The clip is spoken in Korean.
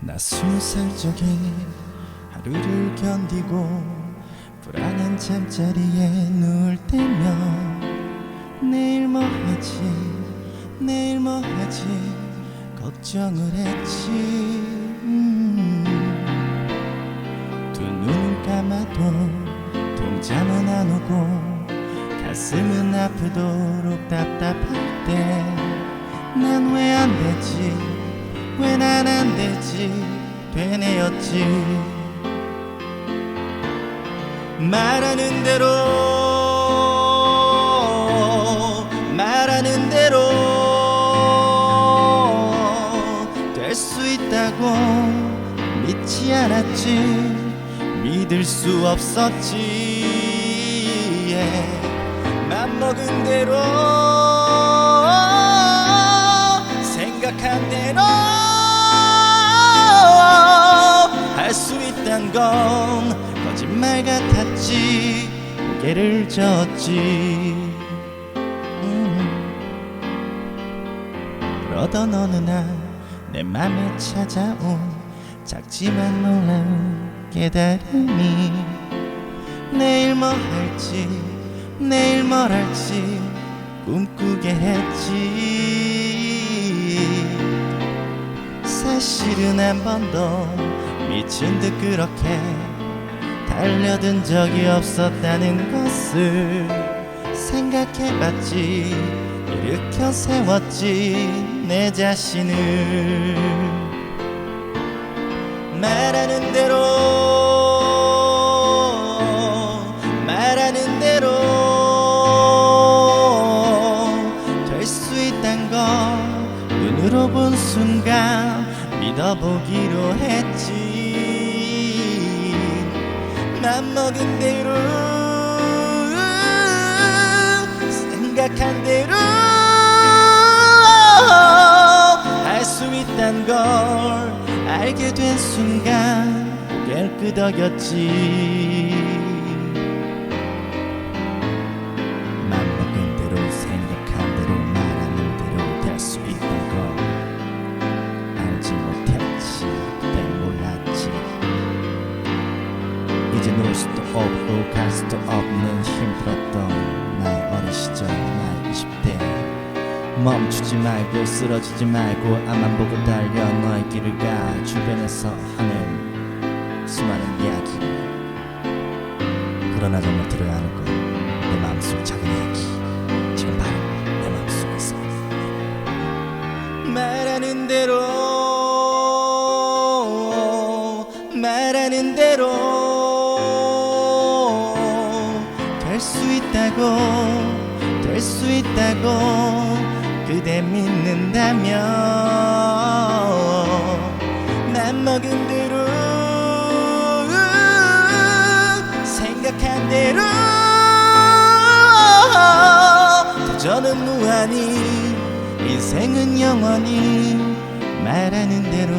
나 스무 살 적에 하루를 견디고 불안한 잠자리에 누울 때면 내일 뭐 하지? 내일 뭐 하지? 걱정을 했지. 음. 두 눈을 감아도 동잠은 안 오고 가슴은 아프도록 답답할 때 난 왜 안 되지 왜 난안 되지 되뇌었지? 말하는 대로 말하는 대로 될 수 있다고 믿지 않았지. 믿을 수 없었지. 맘먹은 대로 수 있단 건 거짓말 같았지. 무게를 졌지. 음. 그러던 어느 날 내 맘에 찾아온 작지만 놀라운 깨달음이 내일 뭐 할지 내일 뭘 할지 꿈꾸게 했지. 사실은 한 번도 미친 듯 그렇게 달려든 적이 없었다는 것을 생각해봤지. 일으켜 세웠지 내 자신을. 말하는 대로 말하는 대로 될 수 있단 걸 눈으로 본 순간 믿어보기로 했지. 맘 먹은 대로 생각한 대로 할 수 있단 걸 알게 된 순간 끄덕였지 이제 놀 수도 없고 갈 수도 없는 힘들었던 나의 어린 시절 나의 20대. 멈추지 말고 쓰러지지 말고 앞만 보고 달려 너의 길을 가. 주변에서 하는 수많은 이야기. 그러나 정말 들어야 하는 건내 마음속 작은 이야기. 지금 바로 내 마음속에 있어 말하는 대로 말하는 대로 있다고 될 수 있다고 그대 믿는다면 맘 먹은 대로 생각한 대로. 도전은 무한히 인생은 영원히 말하는 대로